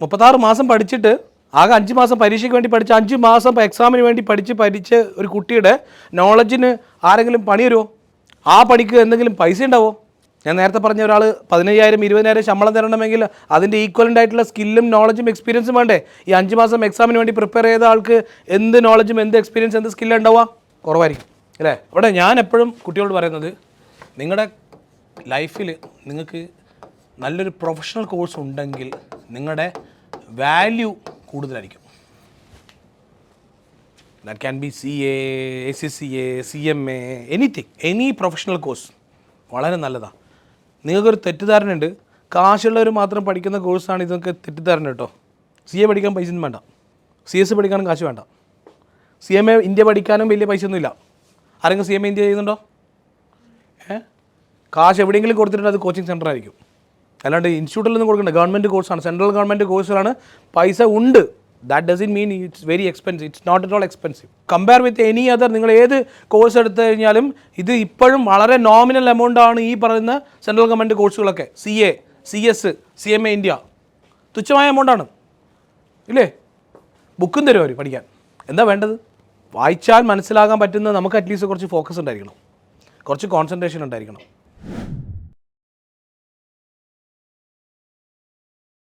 മുപ്പത്താറ് മാസം പഠിച്ചിട്ട് ആകെ അഞ്ച് മാസം പരീക്ഷയ്ക്ക് വേണ്ടി പഠിച്ച് അഞ്ച് മാസം എക്സാമിന് വേണ്ടി പഠിച്ച് പഠിച്ച് ഒരു കുട്ടിയുടെ നോളജിന് ആരെങ്കിലും പണി ആ പണിക്ക് എന്തെങ്കിലും പൈസ ഉണ്ടാവോ? ഞാൻ നേരത്തെ പറഞ്ഞ ഒരാൾ പതിനയ്യായിരം ഇരുപതിനായിരം ശമ്പളം തരണമെങ്കിൽ അതിന്റെ ഈക്വലന്റ് ആയിട്ടുള്ള സ്കില്ലും നോളജും എക്സ്പീരിയൻസും വേണ്ടേ? ഈ അഞ്ച് മാസം എക്സാമിന് വേണ്ടി പ്രിപ്പയർ ചെയ്ത ആൾക്ക് എന്ത് നോളജും എന്ത് എക്സ്പീരിയൻസ് എന്ത് സ്കില്ല് ഉണ്ടാവുക? കുറവായിരിക്കും. അല്ലേ? അവിടെ ഞാൻ എപ്പോഴും കുട്ടികളോട് പറയുന്നത് നിങ്ങളുടെ ലൈഫിൽ നിങ്ങൾക്ക് നല്ലൊരു പ്രൊഫഷണൽ കോഴ്സ് ഉണ്ടെങ്കിൽ നിങ്ങളുടെ വാല്യൂ കൂടുതലായിരിക്കും. That can be C A A C C A C M A anything any professional course വളരെ നല്ലതാണ് നിങ്ങൾക്കൊരു തെറ്റിദ്ധാരണയുണ്ട്. കാശുള്ളവർ മാത്രം പഠിക്കുന്ന കോഴ്സാണ് ഇതൊക്കെ തെറ്റിദ്ധാരണ കേട്ടോ. സി എ പഠിക്കാൻ പൈസ വേണ്ട. സി എസ് പഠിക്കാനും കാശ് വേണ്ട. സി എം എ ഇന്ത്യ പഠിക്കാനും വലിയ പൈസ ഒന്നുമില്ല. ആരെങ്കിലും സി എം എ ഇന്ത്യ ചെയ്യുന്നുണ്ടോ? ഏ? കാശ് എവിടെയെങ്കിലും കൊടുത്തിട്ടുണ്ട് അത് കോച്ചിങ് സെന്റർ ആയിരിക്കും. അല്ലാണ്ട് ഇൻസ്റ്റിറ്റ്യൂട്ടിൽ നിന്ന് കൊടുക്കേണ്ട ഗവൺമെന്റ് കോഴ്സാണ് സെൻട്രൽ ഗവൺമെന്റ് കോഴ്സിലാണ് പൈസ ഉണ്ട്. That doesn't mean it's very expensive it's not at all expensive compare with any other നിങ്ങൾ ഏത് കോഴ്സ് എടുത്തു കഴിഞ്ഞാലും ഇത് ഇപ്പോഴും വളരെ നോമിനൽ എമൗണ്ട് ആണ് ഈ പറയുന്ന central government കോഴ്സുകളൊക്കെ C A C S C M A India തുച്ഛമായ എമൗണ്ടാണ് ഇല്ലേ? ബുക്കും തരും അവർ പഠിക്കാൻ. എന്താ വേണ്ടത്? വായിച്ചാൽ മനസ്സിലാകാൻ പറ്റുന്നത് നമുക്ക് അറ്റ്ലീസ്റ്റ് കുറച്ച് ഫോക്കസ് ഉണ്ടായിരിക്കണം. കുറച്ച് കോൺസെൻട്രേഷൻ ഉണ്ടായിരിക്കണം.